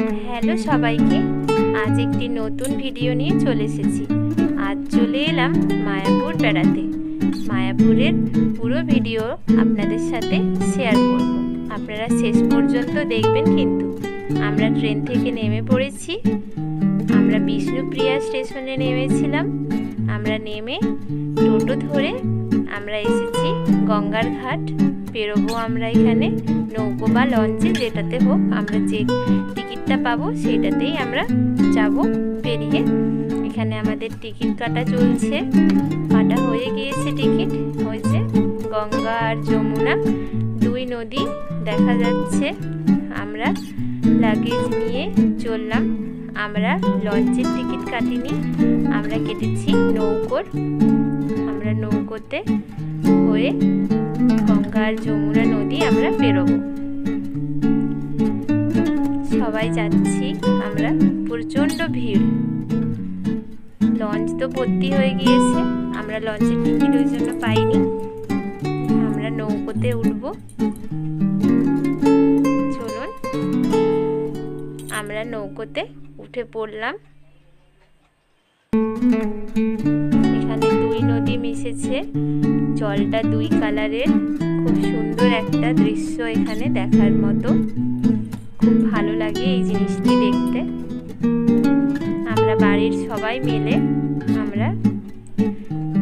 Hello সবাইকে, আজ একটি নতুন ভিডিও নিয়ে চলে এসেছি। আজ চলে এলাম মায়াপুর বেড়াতে। মায়াপুরের পুরো ভিডিও আপনাদের সাথে শেয়ার করব। আপনারা শেষ পর্যন্ত দেখবেন কিন্তু। আমরা ট্রেন থেকে নেমে পড়েছি। আমরা বিষ্ণুপ্রিয়া স্টেশনে নেমেছিলাম। আমরা নেমে টোটো ধরে আমরা এসেছি গঙ্গার ঘাট। বেরোবো আমরা এখানে। নৌকো বা লঞ্চে যেটাতে হোক আমরা যে টিকিটটা পাবো সেটাতেই আমরা যাব পেরিয়ে এখানে আমাদের টিকিট কাটা চলছে। কাটা হয়ে গিয়েছে টিকিট। হয়েছে গঙ্গা আর যমুনা। দুই নদী দেখা যাচ্ছে। আমরা লাগেজ নিয়ে চললাম। আমরা লঞ্চের টিকিট কাটিনি। আমরা কেটেছি নৌকোর। নৌকোতে হয়ে গঙ্গা আর যমুনা নদী আমরা বেরোবো সবাই যাচ্ছি, আমরা প্রচণ্ড ভিড়। লঞ্চ তো ভর্তি হয়ে গিয়েছে, আমরা লঞ্চের টিকিট ওই জন্য পাইনি। আমরা নৌকোতে উঠবো। চলুন, আমরা নৌকোতে উঠে পড়লাম। মিশেছে। জলটা দুই কালারের। খুব সুন্দর একটা দৃশ্য এখানে দেখার মতো। খুব ভালো লাগে এই জিনিসটি দেখতে। আমরা বাড়ির সবাই মিলে আমরা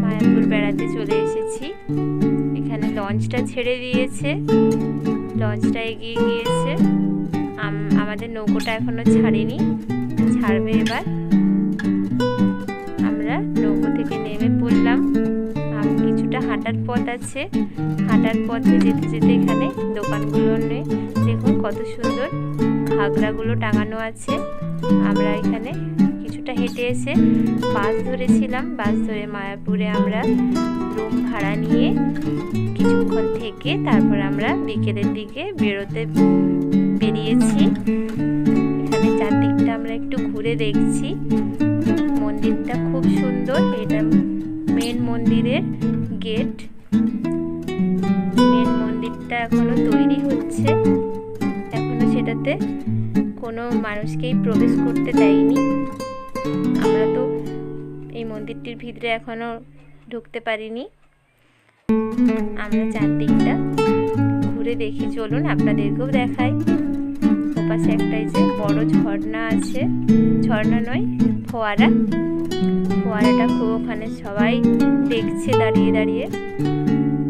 মায়াপুর বেড়াতে চলে এসেছি। এখানে লঞ্চটা ছেড়ে দিয়েছে। লঞ্চটা এগিয়ে গিয়েছে। আমাদের নৌকোটা এখনও ছাড়েনি। ছাড়বে এবার। হাঁটার পথ আছে। হাঁটার পথে যেতে যেতে এখানে দোকানগুলো নেই। দেখুন কত সুন্দর ঘাগরাগুলো টাঙানো আছে। আমরা এখানে কিছুটা হেঁটে এসে বাস ধরেছিলাম। বাস ধরে মায়াপুরে আমরা রুম ভাড়া নিয়ে কিছুক্ষণ থেকে তারপর আমরা বিকেলের দিকে বেরোতে বেরিয়েছি। এখানে চারদিকটা আমরা একটু ঘুরে দেখছি। মানুষকেই প্রবেশ করতে দেয়নি। আমরা তো এই মন্দিরটির ভিতরে এখনও ঢুকতে পারিনি। আমরা চারদিকটা ঘুরে দেখি। চলুন আপনাদেরকেও দেখাই। ওপাশে একটাই যে বড় ঝর্ণা আছে। ঝর্ণা নয়, ফোয়ারা। ফোয়ারাটা খুব ওখানে সবাই দেখছে দাঁড়িয়ে দাঁড়িয়ে।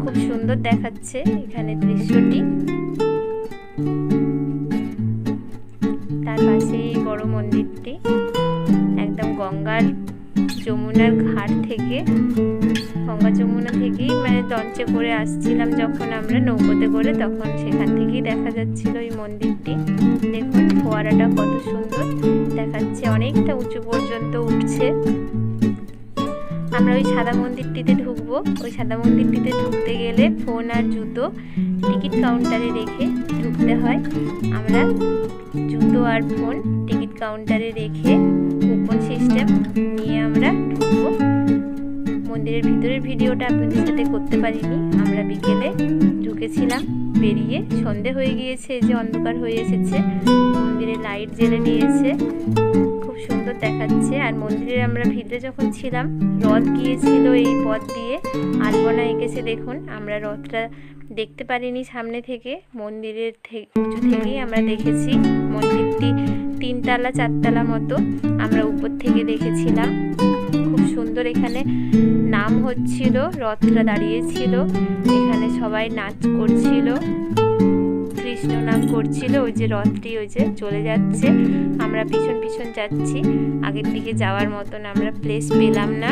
খুব সুন্দর দেখাচ্ছে এখানে দৃশ্যটি। তার পাশে এই বড় মন্দিরটি, একদম গঙ্গার যমুনার ঘাট থেকে। গঙ্গা যমুনা থেকেই মানে লঞ্চে করে আসছিলাম যখন আমরা নৌকোতে করে, তখন সেখান থেকেই দেখা যাচ্ছিল এই মন্দিরটি। দেখুন, ফোয়ারাটা কত সুন্দর। দেখাচ্ছে অনেকটা উঁচু পর্যন্ত উঠছে। আমরা ওই সাদা মন্দিরটিতে ঢুকবো। ওই সাদা মন্দিরটিতে ঢুকতে গেলে ফোন আর জুতো, টিকিট কাউন্টারে রেখে ঢুকতে হয়। আমরা জুতো আর ফোন টিকিট কাউন্টারে রেখে কুপন সিস্টেম নিয়ে আমরা ঢুকবো। মন্দিরের ভিতরের ভিডিওটা আপনাদের সাথে করতে পারিনি। আমরা বিকেলে ঢুকেছিলাম, বেরিয়ে সন্ধে হয়ে গিয়েছে যে অন্ধকার হয়ে এসেছে। মন্দিরে লাইট জ্বেলে খুব সুন্দর দেখাচ্ছে। আর মন্দিরে আমরা ভিতরে যখন ছিলাম, রথ গিয়েছিল এই পথ দিয়ে। আলপনা এঁকেছে দেখুন, আমরা রথটা দেখতে পারিনি সামনে থেকে। মন্দিরের উঁচু থেকেই আমরা দেখেছি। মন্দিরটি তিনতলা, চারতলা মতো আমরা উপর থেকে দেখেছিলাম। খুব সুন্দর এখানে নাম হচ্ছিল, রথটা দাঁড়িয়েছিল। এখানে সবাই নাচ করছিল। কৃষ্ণ নাম করছিল, ওই যে রথটি ওই যে চলে যাচ্ছে। আমরা পিছন পিছন যাচ্ছি। আগের দিকে যাওয়ার মতন আমরা প্লেস পেলাম না।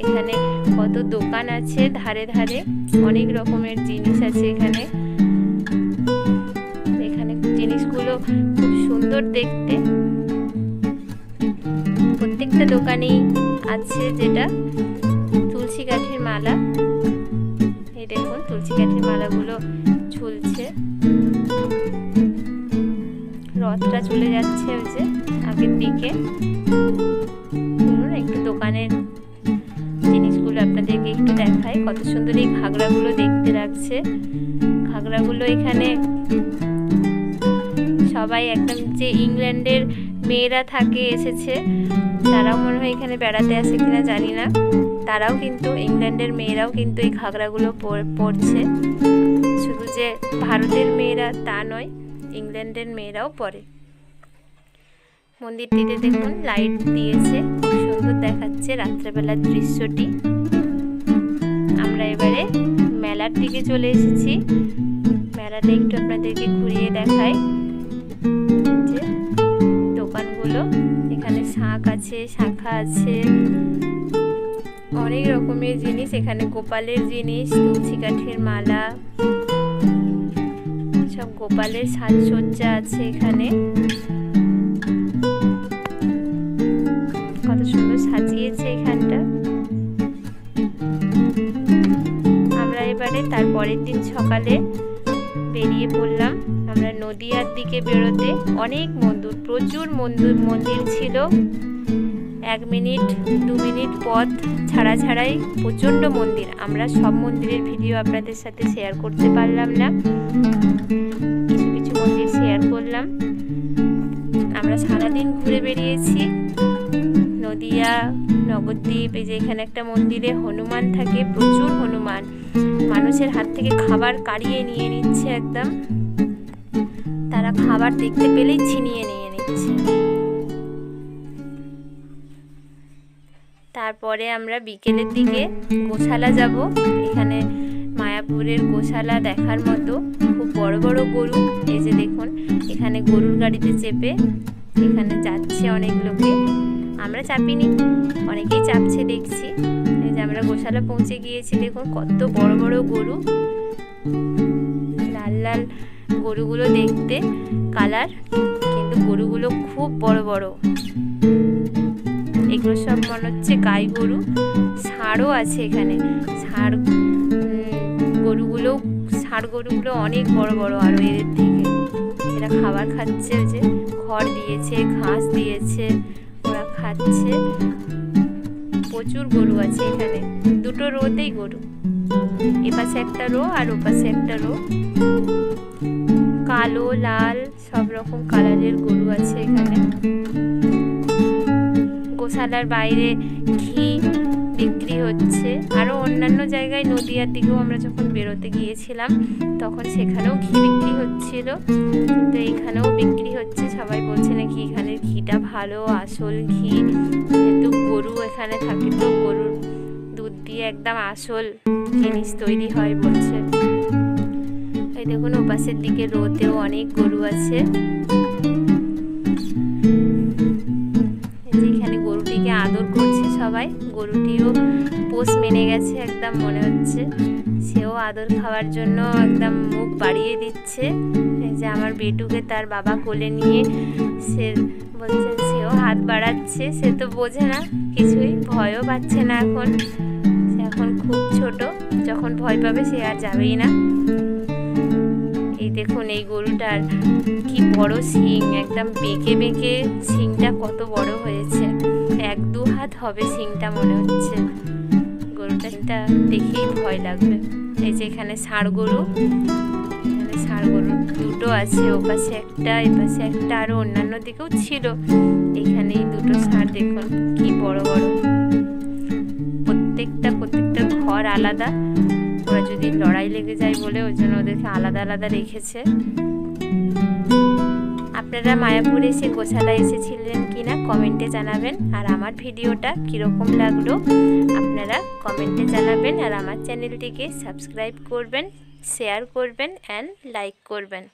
এখানে কত দোকান আছে ধারে ধারে, অনেক রকমের জিনিস আছে এখানে। এখানে জিনিসগুলো খুব সুন্দর দেখতে। প্রত্যেকটা দোকানেই আছে যেটা। তুলসী কাঠির মালা। এই দেখুন, তুলসী কাঠির মালাগুলো ঝুলছে। রথটা চলে যাচ্ছে ওই যে আগের দিকে। একটু দোকানের জিনিসগুলো আপনাদেরকে একটু দেখাই। কত সুন্দর এই ঘাগরাগুলো দেখতে লাগছে। ঘাগরাগুলো এখানে সবাই একদম যে ইংল্যান্ডের মেয়েরা থাকে, এসেছে। তারাও মনে হয় এখানে বেড়াতে আসে কিনা জানি না। তারাও কিন্তু, ইংল্যান্ডের মেয়েরাও কিন্তু এই ঘাগরাগুলো পর- পরছে। শুধু যে ভারতের মেয়েরা তা নয়, ইংল্যান্ডের মেয়েরাও পরে মন্দিরটিতে দেখুন লাইট দিয়েছে, খুব সুন্দর দেখাচ্ছে রাত্রেবেলার দৃশ্যটি। আমরা এবারে মেলার দিকে চলে এসেছি। মেলাটা একটু আপনাদেরকে ঘুরিয়ে দেখাই। যে দোকানগুলো, এখানে শাঁখ আছে, শাঁখা আছে। অনেক রকমের জিনিস, এখানে গোপালের জিনিস, তুলসী কাঠের মালা। সব গোপালের সাজসজ্জা আছে এখানে। কত সুন্দর সাজিয়েছে এখানটা। আমরা এবারে তার পরের দিন সকালে বেরিয়ে পড়লাম। আমরা নদিয়ার দিকে বেরোতে অনেক মন্দির, প্রচুর মন্দির মন্দির ছিল। এক মিনিট, দু মিনিট পথ ছাড়া ছাড়াই প্রচণ্ড মন্দির। আমরা সব মন্দিরের ভিডিও আপনাদের সাথে শেয়ার করতে পারলাম না। কিছু কিছু মন্দির শেয়ার করলাম। আমরা সারাদিন ঘুরে বেরিয়েছি। নদিয়া, নবদ্বীপ, এই যে এখানে একটা মন্দিরে হনুমান থাকে, প্রচুর হনুমান। মানুষের হাত থেকে খাবার কাড়িয়ে নিয়ে নিচ্ছে একদম। তারা খাবার দেখতে পেলেই ছিনিয়ে নিয়ে নিচ্ছে। তারপরে আমরা বিকেলের দিকে গোশালা যাব। এখানে মায়াপুরের গোশালা দেখার মতো খুব বড় বড় গরু। এই যে দেখুন, এখানে গরুর গাড়িতে চেপে এখানে যাচ্ছে অনেক লোকে। আমরা চাপিনি, অনেকেই চাপছে দেখছি। এই যে আমরা গোশালা পৌঁছে গিয়েছি, দেখুন কত বড় বড় গরু। লাল লাল গরুগুলো দেখতে, কালার, কিন্তু গরুগুলো খুব বড় বড়। এগুলো সব মনে হচ্ছে গাই গরু। ষাঁড়ও আছে এখানে। ষাঁড় গরুগুলো ষাঁড় গরুগুলো অনেক বড় বড় আরও এদের থেকে। এরা খাবার খাচ্ছে যে, খড় দিয়েছে, ঘাস দিয়েছে, ওরা খাচ্ছে। প্রচুর গরু আছে এখানে। দুটো রোতেই গরু। এপাশে একটা রো আর ওপাশে একটা রো। কালো, লাল, সব রকম কালারের গরু আছে এখানে। গোশালার বাইরে ঘি বিক্রি হচ্ছে। আরও অন্যান্য জায়গায় নদীয়ার দিকেও আমরা যখন বেরোতে গিয়েছিলাম, তখন সেখানেও ঘি বিক্রি হচ্ছিল। কিন্তু এখানেও বিক্রি হচ্ছে। সবাই বলছে নাকি এখানের ঘিটা ভালো, আসল ঘি। যেহেতু গরু এখানে থাকে তো গরুর দুধ দিয়ে একদম আসল জিনিস তৈরি হয় বলছে। এই দেখুন, ওপাশের দিকে রোদেও অনেক গরু আছে। সবাই গরুটিও পোষ মেনে গেছে একদম, মনে হচ্ছে। সেও আদর খাওয়ার জন্য একদম মুখ বাড়িয়ে দিচ্ছে। যে আমার বেটুকে তার বাবা কোলে নিয়ে সে বলছে, সেও হাত বাড়াচ্ছে, সে তো বোঝে না, কিছুই ভয়ও পাচ্ছে না এখন। সে এখন খুব ছোট, যখন ভয় পাবে সে আর যাবেই না। এই দেখুন, এই গরুটার কি বড় শিং, একদম বেঁকে বেঁকে শিংটা কত বড় হয়েছে। এক দু হাত হবে সিংটা মনে হচ্ছে। গরুটা দেখেই ভয় লাগবে। এই যে এখানে ষাঁড় গরু। এখানে ষাঁড় গরু দুটো আছে ওপাশে একটা এপাশে একটা আরও অন্যান্য দিকেও ছিল। এখানে এই দুটো ষাঁড়, দেখুন কি বড় বড়। প্রত্যেকটা প্রত্যেকটা ঘর আলাদা। ওরা যদি লড়াই লেগে যায় বলে, ওই জন্য ওদেরকে আলাদা আলাদা রেখেছে। আপনারা মায়াপুরে এসে গোশালা এসেছিলেন কি না কমেন্টে জানাবেন। আর আমার ভিডিওটা কীরকম লাগল আপনারা কমেন্টে জানাবেন। আর আমার চ্যানেলটিকে সাবস্ক্রাইব করবেন, শেয়ার করবেন অ্যান্ড লাইক করবেন।